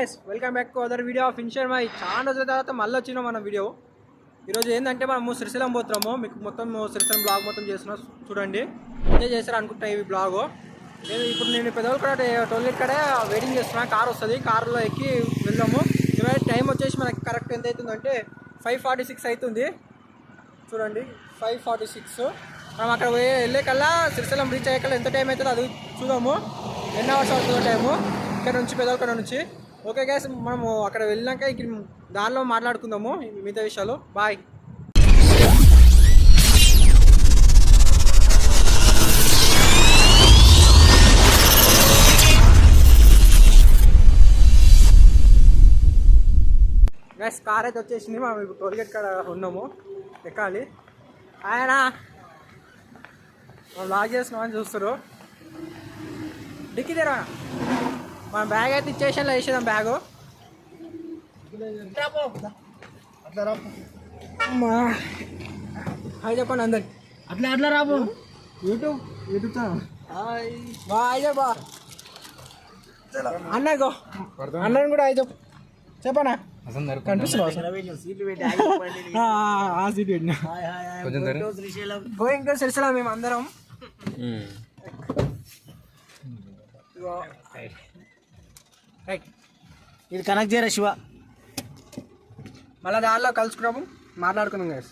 Guys welcome back to other video of ఇన్షర్ my చాలా రోజుల తర్వాత మళ్ళీ వచ్చిన మన వీడియో ఈరోజు ఏంటంటే మనము శ్రీశైలం పోతున్నాము. మీకు మొత్తం శ్రీశైలం బ్లాగ్ మొత్తం చేస్తున్నాం. చూడండి. ఎంజాయ్ చేస్తారు అనుకుంటా ఈ బ్లాగ్ నేను ఇప్పుడు నేను పెద్దవాళ్ళు కూడా టోల్గేట్ కాడ వెయిటింగ్ చేస్తున్నా. కార్ వస్తుంది. కారులో ఎక్కి వెళ్దాము ఇవాళ టైం వచ్చేసి మనకి కరెక్ట్ ఎంత అవుతుందంటే ఫైవ్ ఫార్టీ సిక్స్ అవుతుంది. చూడండి. ఫైవ్ ఫార్టీ సిక్స్ మనం అక్కడ పోయి వెళ్ళే కల్లా శ్రీశైలం రీచ్ అయ్యేకల్లా ఎంత టైం అవుతుందో అది చూద్దాము. ఎన్ని అవర్స్ అవుతుందో టైము ఇక్కడ నుంచి పెదవక్కడ నుంచి. ఓకే గ్యాస్ మనము అక్కడ వెళ్ళినాక ఇక్కడ దానిలో మాట్లాడుకుందాము మిగతా విషయాలు. బాయ్ గ్యాస్ కార్ అయితే వచ్చేసింది. మనం ఇప్పుడు టోల్గేట్ కాడ ఉన్నాము. ఎక్కాలి. ఆయన? మనం లాగ్ చేస్తున్నామని చూస్తారు డిక్కి తెరవనా మన బ్యాగ్ అయితే ఇచ్చేసాను వేసేదాం బ్యాగు. అమ్మా. హాయ్ చెప్పండి అందరికి అట్లా అట్లా రాబో యూట్యూబ్ యూట్యూబ్ ఛానల్ హాయ్. బా హాయ్ చెప్పా అన్నగో అన్నని కూడా హాయ్ చెప్పు. చెప్పనా? గోయింగ్ టు శ్రీశైలం మేము అందరం. రైట్ ఇది కనెక్ట్ చేయరా శివ. మళ్ళీ దానిలో కలుసుకున్నాము మాట్లాడుకున్నాం కదా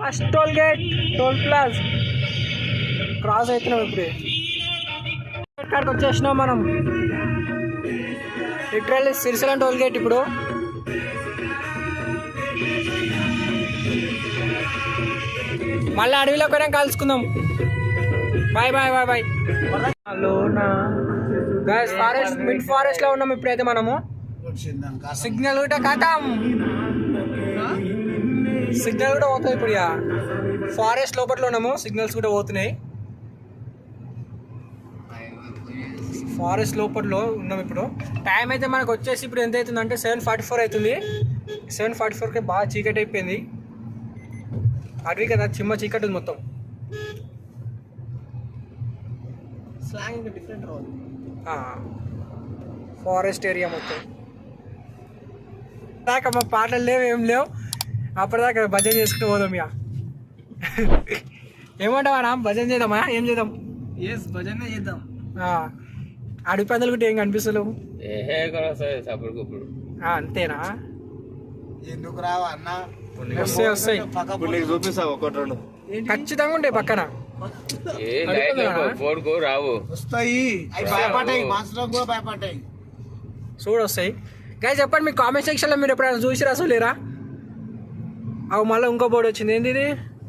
first toll gate toll plaza cross అవుతున్నాం ఇప్పుడు. కాడికి వచ్చేసినాం మనం. లిటరల్లీ సిరిసిలం టోల్ గేట్ ఇప్పుడు. మళ్ళీ అడవిలో కూడా కలుసుకుందాం. Bye bye bye bye hello నా గైస్ ఫారెస్ట్ మిడ్ ఫారెస్ట్లో ఉన్నాం ఇప్పుడైతే మనము. సిగ్నల్ కూడా కాకాం సిగ్నల్ కూడా పోతుంది ఇప్పుడు ఇక. ఫారెస్ట్ లోపల ఉన్నాము సిగ్నల్స్ కూడా పోతున్నాయి. ఫారెస్ట్ లోపల ఉన్నాం ఇప్పుడు. టైం అయితే మనకు వచ్చేసి ఇప్పుడు ఎంత అవుతుంది అంటే సెవెన్ ఫార్టీ ఫోర్ అవుతుంది. సెవెన్ ఫార్టీ ఫోర్కి బాగా చీకటి అయిపోయింది. అడవి కదా చిమ్మ చీకటి ఉంది మొత్తం. స్లాంగ్ ఇంకా డిఫరెంట్ రాదు ఫారెస్ట్ ఏరియా మొత్తం. దాకా మా పాటలు లేవు ఏం లేవు. అప్పటిదాకా భజన చేసుకుంటూ పోదాం ఇక. ఏమంటావా నా భజన చేద్దామా? ఏం చేద్దాం? ఎస్ భజన చేద్దాం. ఆ, అడవి పందులు కూడా ఏం కనిపిస్తలేవు? అంతేనా? ఎందుకు రావా అన్న? వస్తాయి వస్తాయి. నీకు చూపిస్తా ఒకటి రెండు? ఖచ్చితంగా ఉంటాయి పక్కన. ఫోన్కు రావు. వస్తాయి. అవి భయపడ్డాయి మాస్టర్ కూడా భయపడ్డాయి చూడు వస్తాయి గాయ చెప్పండి మీ కామెంట్ సెక్షన్లో మీరు ఎప్పుడైనా చూసిరా అసలు లేరా అవి మళ్ళీ ఇంకో బోర్డు వచ్చింది. ఏంది ఇది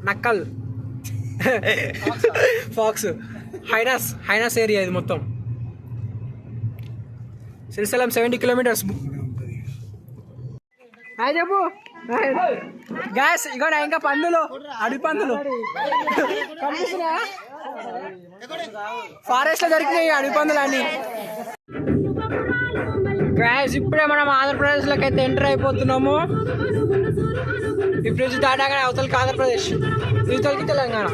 నక్కల్. ఫాక్స్ హైనాస్ హైనాస్ ఏరియా ఇది మొత్తం. శ్రీశైలం సెవెంటీ కిలోమీటర్స్ చెప్పు. గ్యాస్ ఇగో ఇంకా పందులు. అడి పందులు. ఫారెస్ట్లో దొరికినాయి అడి పందులు అన్ని గ్యాస్ ఇప్పుడే మనం ఆంధ్రప్రదేశ్లోకి అయితే ఎంటర్ అయిపోతున్నాము. ఇప్పుడు నుంచి దాటాగానే అవతలకి ఆంధ్రప్రదేశ్. ఇవతలకి తెలంగాణ.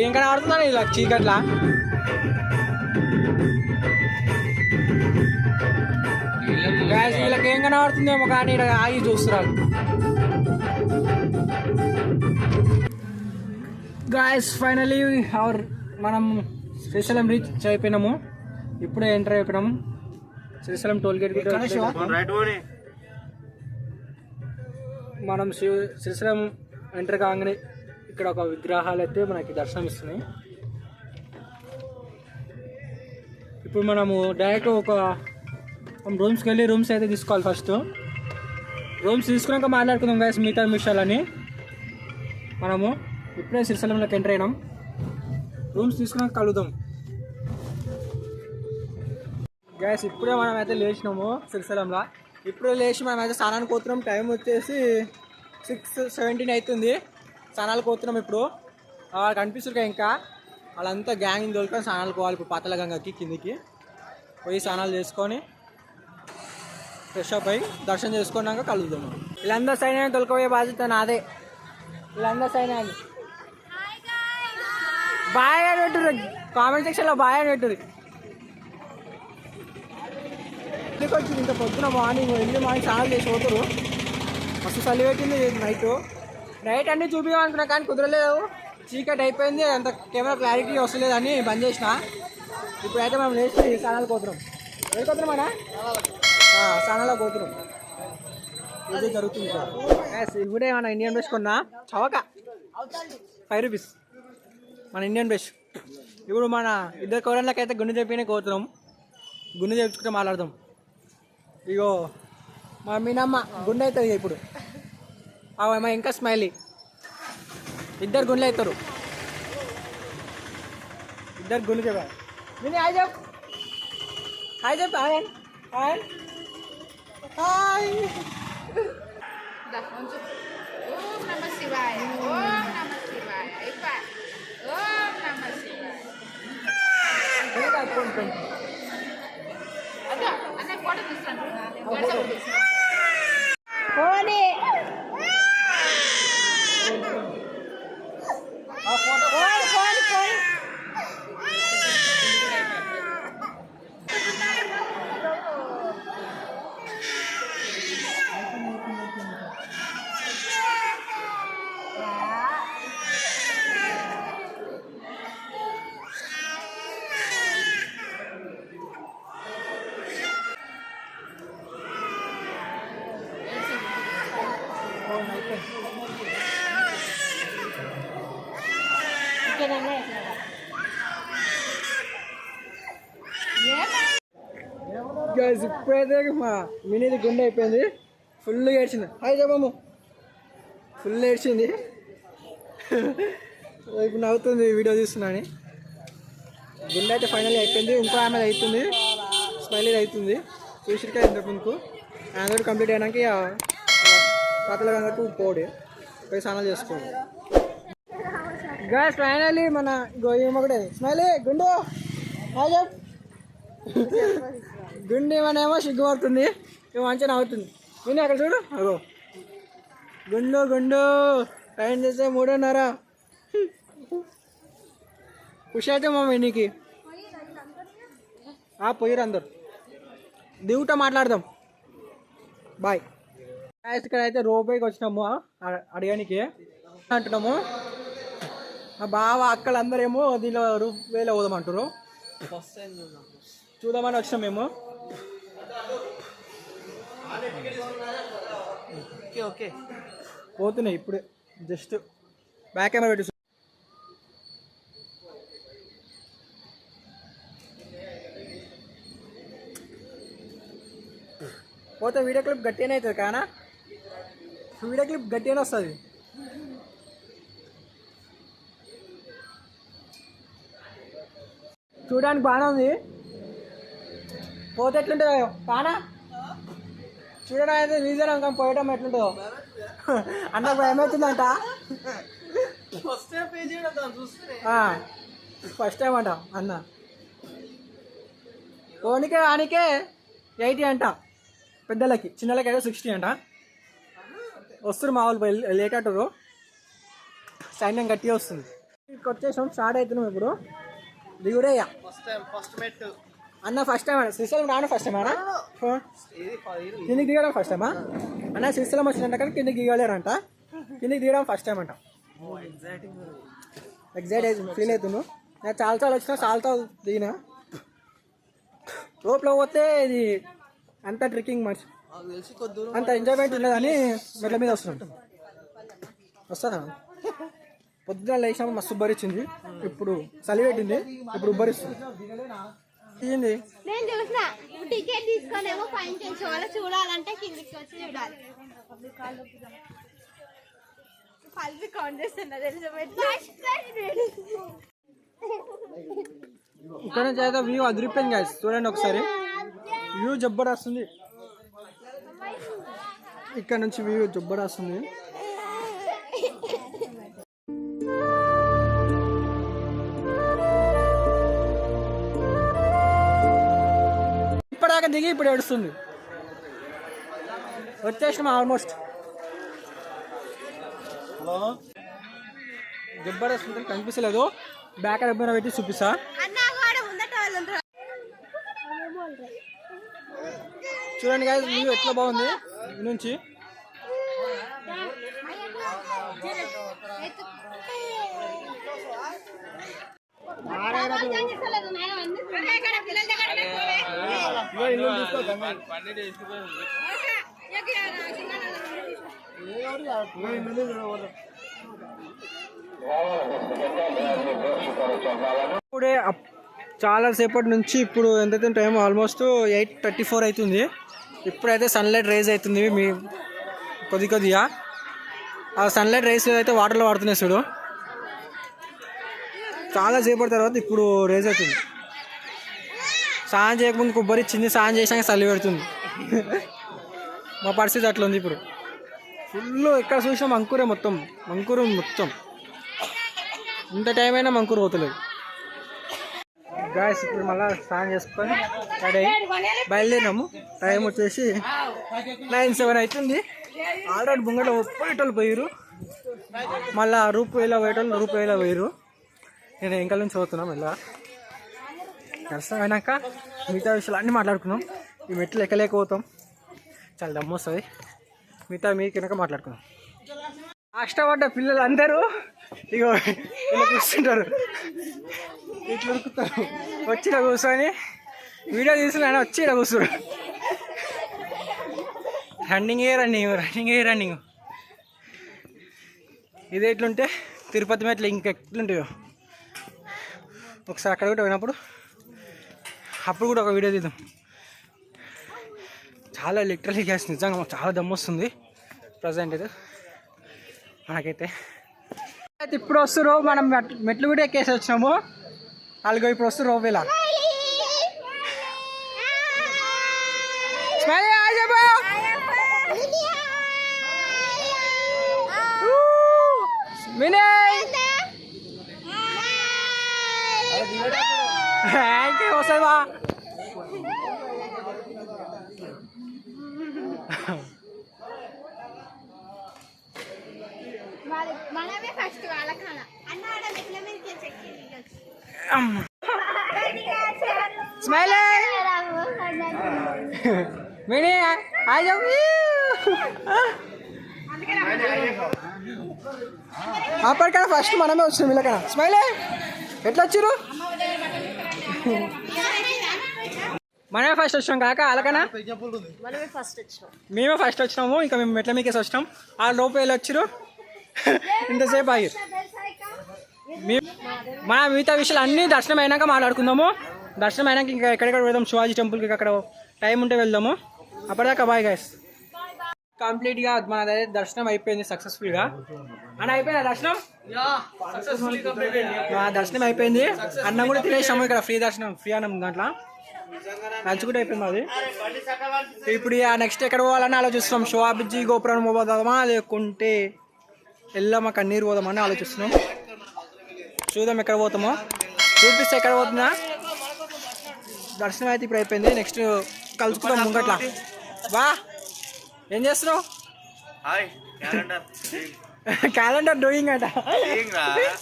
ఏం కనబడుతుందని ఇలా చీకట్లా? గ్యాస్ వీళ్ళకి ఏం కనబడుతుందేమో కానీ ఇక్కడ ఆగి చూస్తున్నారు. గాయస్ ఫైనలీ అవర్ మనం శ్రీశైలం రీచ్ అయిపోయినాము. ఇప్పుడే ఎంటర్ అయిపోయినాము. శ్రీశైలం టోల్ గేట్ మనం శ్రీ- శ్రీశైలం ఎంటర్ కాగానే ఇక్కడ ఒక విగ్రహాలు అయితే మనకి దర్శనం ఇస్తున్నాయి. ఇప్పుడు మనము డైరెక్ట్ ఒక మనం రూమ్స్కి వెళ్ళి రూమ్స్ అయితే తీసుకోవాలి ఫస్ట్ రూమ్స్ తీసుకున్నాక మాట్లాడుకుందాం గైస్ మిగతా విషయాలని మనము ఇప్పుడే శ్రీశైలంలోకి ఎంటర్ అయినాం రూమ్స్ తీసుకున్నాక కలుద్దాం గ్యాస్ ఇప్పుడే మనం అయితే లేచినాము శ్రీశైలంలో ఇప్పుడే లేచి మనం అయితే స్నానానికి పోతున్నాం టైం వచ్చేసి సిక్స్ సెవెంటీన్ అవుతుంది స్నానాలు పోతున్నాం ఇప్పుడు వాళ్ళకి అనిపిస్తుంది ఇంకా వాళ్ళంతా గ్యాంగ్ దొరికిన స్నానాలు పోవాలి ఇప్పుడు పాతల గంగకి కిందికి పోయి స్నానాలు చేసుకొని ఫ్రెష్ అప్ అయ్యి దర్శనం చేసుకున్నాక కలుద్దాం. వీళ్ళందరూ సైన్ అయినా తొలకపోయే బాధ్యత నాదే. వీళ్ళందరూ సైన్ బాయ్ అని అంటారు కామెంట్ సెక్షన్లో బాగా అని పెట్టుది ఇంటికి వచ్చింది? ఇంత పొద్దున మార్నింగ్ ఎనిమిది మార్నింగ్ స్నానం చేసి పోతారు మస్తు చలి పెట్టింది నైట్ నైట్ అన్నీ చూపించాలనుకున్నా కానీ కుదరలేదు. చీకటి అయిపోయింది. అంత కెమెరా క్లారిటీ వస్తలేదు అని బంద్ చేసిన. ఇప్పుడైతే మనం లేచి స్నానాలు పోతున్నాం. ఎక్కడికి పోతున్నాం అన్నా స్నానాలకు పోతున్నాం ఇది జరుగుతుంది ఇప్పుడే మన ఇండియన్ బ్రష్ కొన్నా? చవక. ఫైవ్ రూపీస్ మన ఇండియన్ బ్రష్ ఇప్పుడు మన ఇద్దరు కౌరన్లకి అయితే గుండె చెప్పినే కోరుతున్నాం. గుండె చెప్పుకుంటే మాట్లాడదాం. ఇగో మా మీనమ్మ గుండె అవుతుంది ఇప్పుడు. ఆ మా ఇంకా స్మైలీ ఇద్దరు గుండెలు అవుతారు. ఇద్దరు గుండె చెప్పారు హాయ్ చెప్ హాయ్ చెప్ hi. Hi. హాయ్ ఓం నమ శివాయ ఓం నమ శివాయ అయిపోయి ఓం నమ శివాయ Guys ఇప్పుడైతే మా మినీది గుండె అయిపోయింది. ఫుల్ ఏడ్చింది. హాయ్ చెప్పమ్ము ఫుల్ ఏడ్చింది. ఇప్పుడు నవ్వుతుంది వీడియో తీస్తున్నాను గుండె అయితే ఫైనల్ అయిపోయింది. ఇంకో ఆమె అవుతుంది. స్మైలీ అవుతుంది. చూసిరికా ఇంతకు ముందుకు ఆమె కంప్లీట్ అయినాక ఇక పాతల గంగకు పోడి. పోయి స్నానాలు చేసుకోండి గైస్ ఫైనల్లీ మన గోయమ్మ కూడా స్మైలీ గుండు. హాయ్ చెప్ గుండె ఏమో సిగ్గుపడుతుంది ఇవి మంచిగా నవ్వుతుంది. నేను అక్కడ చూడు. అగో. గుండు గుండు. టైం చేస్తే మూడున్నర. ఖుషి అయితే మా వినికి పోయిరు అందరు. దిగుట మాట్లాడదాం. బాయ్. ఇక్కడ అయితే రూపాయికి వచ్చినాము. అడగానికి. అడగడానికి అంటున్నాము. మా బావ అక్కలందరేమో దీనిలో రూప్ వేలో పోదామంటారు చూద్దామని వచ్చినాం మేము. Okay okay. పోతున్నాయి ఇప్పుడే. జస్ట్ బ్యాక్ కెమెరా పెట్టి పోతే వీడియో క్లిప్ గట్టిగానే అవుతుంది కానా? వీడియో క్లిప్ గట్టిగానే వస్తుంది. చూడడానికి బాగానే ఉంది. పోతే ఎట్లుంటుందో కానా? చూడడం అయితే రీజన్ అనుకోని పోయడం ఎట్లుంటుందో. అన్న భయం అవుతుందంట. ఫస్ట్ టైం అంట అన్న. ఓనికే ఆనికే ఎయిటీ అంట. పెద్దలకి చిన్నలకి అయితే సిక్స్టీ అంట. వస్తారు మా వాళ్ళు లేట్ అంటారు సైన్యం గట్టిగా వస్తుంది. ఇక్కడికి వచ్చేసాం స్టార్ట్ అవుతున్నాం ఇప్పుడు. దిగుడే ఇక. ఫస్ట్ టైం ఫస్ట్ మెట్ అన్న ఫస్ట్ టైం అన్న. శ్రీశైలం రావడం ఫస్ట్ టైం అన్న కిందికి దిగడం ఫస్ట్ టైమా అన్న శ్రీశైలం వచ్చిందంట కానీ కిందికి దిగలేరంట. కిందికి దిగడం ఫస్ట్ టైం అంట. ఎగ్జైట్ అవుతుంది ఫీల్ అవుతున్నాను నేను చాలా చాలా వచ్చినా చాలా దిగిన. లోపల పోతే ఇది అంత ట్రెక్కింగ్ మనిషి. అంత ఎంజాయ్మెంట్ ఉండదని మెట్ల మీద వస్తున్నాం వస్తానా పొద్దున లేచినప్పుడు మస్తు ఉబ్బరిచ్చింది. ఇప్పుడు చలి పెట్టింది. ఇప్పుడు ఉబ్బరిస్తుంది. ఏంది? నేను చూసిన టికెట్ చేసే వాళ్ళు చూడాలంటే కిందికి వచ్చి చూడాలి. పల్పి కౌంట్ చేస్తున్నా తెలుసు ఇక్కడ నుంచి అయితే వ్యూ అదిరిపోయింది గాయస్ చూడండి ఒకసారి. వ్యూ జబ్బరస్తుంది ఇక్కడ నుంచి వ్యూ జబ్బరస్తుంది దిగి ఇప్పుడు ఏడుస్తుంది. వచ్చేసినాం ఆల్మోస్ట్. హలో. జబ్బరస్తుంది కనిపిస్తలేదు. బ్యాక్ కెమెరా పెట్టి చూపిస్తా. చూడండి గాయస్ వ్యూ ఎట్లా బాగుంది? నుంచి. ఇప్పుడే అప్- చాలా సేపటి నుంచి ఇప్పుడు ఎంతైతే time almost eight thirty four అవుతుంది. ఇప్పుడైతే సన్లైట్ రేజ్ అవుతుంది మీ కొద్ది కొద్దిగా. ఆ సన్లైట్ రేస్ అయితే వాటర్లో పడుతున్నాయి చూడు. చాలా సేపటి తర్వాత ఇప్పుడు రేజ్ అవుతుంది. స్నానం చేయకముందు కొబ్బరి ఇచ్చింది స్నానం చేసాక చలి పెడుతుంది. మా పరిస్థితి అట్లా ఉంది ఇప్పుడు. ఫుల్ ఎక్కడ చూసినా మంకూరే మొత్తం. మంకూరు మొత్తం. ఇంత టైం అయినా మంకూరు పోతలేదు. గాయస్ ఇప్పుడు మళ్ళీ స్నానం చేసుకొని రెడీ బయలుదేరినాము. టైం వచ్చేసి నైన్ సెవెన్ అవుతుంది ఆల్రెడీ బుంగలో పోయేటోళ్ళు పోయారు మళ్ళీ రూపాయల పోయేటోళ్ళు రూపాయల పోయారు నేను ఇంకా నుంచి పోతున్నాం ఇలా దర్శనం అయినాక మిగతా విషయాలు అన్నీ మాట్లాడుకున్నాం ఈ మెట్లు ఎక్కలేకపోతాం. చాలా దమ్ము వస్తుంది. మిగతా మీకు వెనక మాట్లాడుకున్నాం కష్టపడ్డ పిల్లలు అందరూ ఇగో ఇలా కూర్చుంటారు. ఇట్లా ఉరుకుతారు. వచ్చి ఇలా కూర్చొని వీడియో తీసుకుని వచ్చి ఇలా కూర్చున్నారు రన్నింగ్ ఏ రన్నింగ్ రన్నింగ్ ఏ రన్నింగ్ ఇది ఎట్లుంటే తిరుపతి మెట్లు ఇంకెట్లుంటాయో. ఒకసారి అక్కడ కూడా పోయినప్పుడు అప్పుడు కూడా ఒక వీడియో తీద్దాం. చాలా లిటరలీ గ్యాస్ నిజంగా చాలా దమ్ము వస్తుంది. ప్రజెంట్ అయితే. మనకైతే అయితే ఇప్పుడు వస్తారు మనం మెట్- మెట్లు కూడా ఎక్కేసి వచ్చినాము వాళ్ళకి ఇప్పుడు హాయ్ చెప్పు. వినయ్. వస్తుంది మనమే ఫస్ట్ అన్న ఆడ మెట్ల మీదకి చెక్కి స్మైల్. వినయ్ ఫస్ట్ మనమే వచ్చినాం వీళ్ళకన్నా స్మైల్ ఎట్లా వచ్చారు మనమే ఫస్ట్ వచ్చినాం కాక అలాగనా మనమే ఫస్ట్ వచ్చాం మేమే ఫస్ట్ వచ్చినాము ఇంకా మేము మెట్ల మీకేసి వచ్చినాం? ఆ లోపు వెళ్ళి వచ్చిరు ఇంతసేపు ఆగిరు మన మిగతా విషయాలు అన్నీ దర్శనం అయినాక మాట్లాడుకుందాము. దర్శనం అయినాక ఇంకా ఎక్కడెక్కడ వెళ్దాం? శివాజీ టెంపుల్కి అక్కడ టైం ఉంటే వెళ్దాము. అప్పటిదాకా బాయ్ గైస్ కంప్లీట్గా మన దగ్గర దర్శనం అయిపోయింది సక్సెస్ఫుల్గా అన్న అయిపోయిందా దర్శనం? దర్శనం అయిపోయింది. అన్నం కూడా తినేసాము ఇక్కడ ఫ్రీ దర్శనం ఫ్రీ అన్నం దాంట్లో. కూడా అయిపోయింది అది ఇప్పుడు నెక్స్ట్ ఎక్కడ పోవాలని ఆలోచిస్తున్నాం. శోభాబిజీ గోపురం పోదామా? లేకుంటే ఎల్లమ్మ కన్నీరు పోదామని ఆలోచిస్తున్నాం. చూద్దాం ఎక్కడ పోతామో. చూపిస్తే ఎక్కడ పోతుందా దర్శనం అయితే ఇప్పుడు అయిపోయింది. నెక్స్ట్ కలుసుకుందాం ముంగట్లా. వా! ఏం చేస్తున్నావు? క్యాలెండర్. డూయింగ్ అట.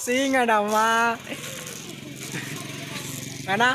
సీయింగ్ అట అమ్మా. అన్నా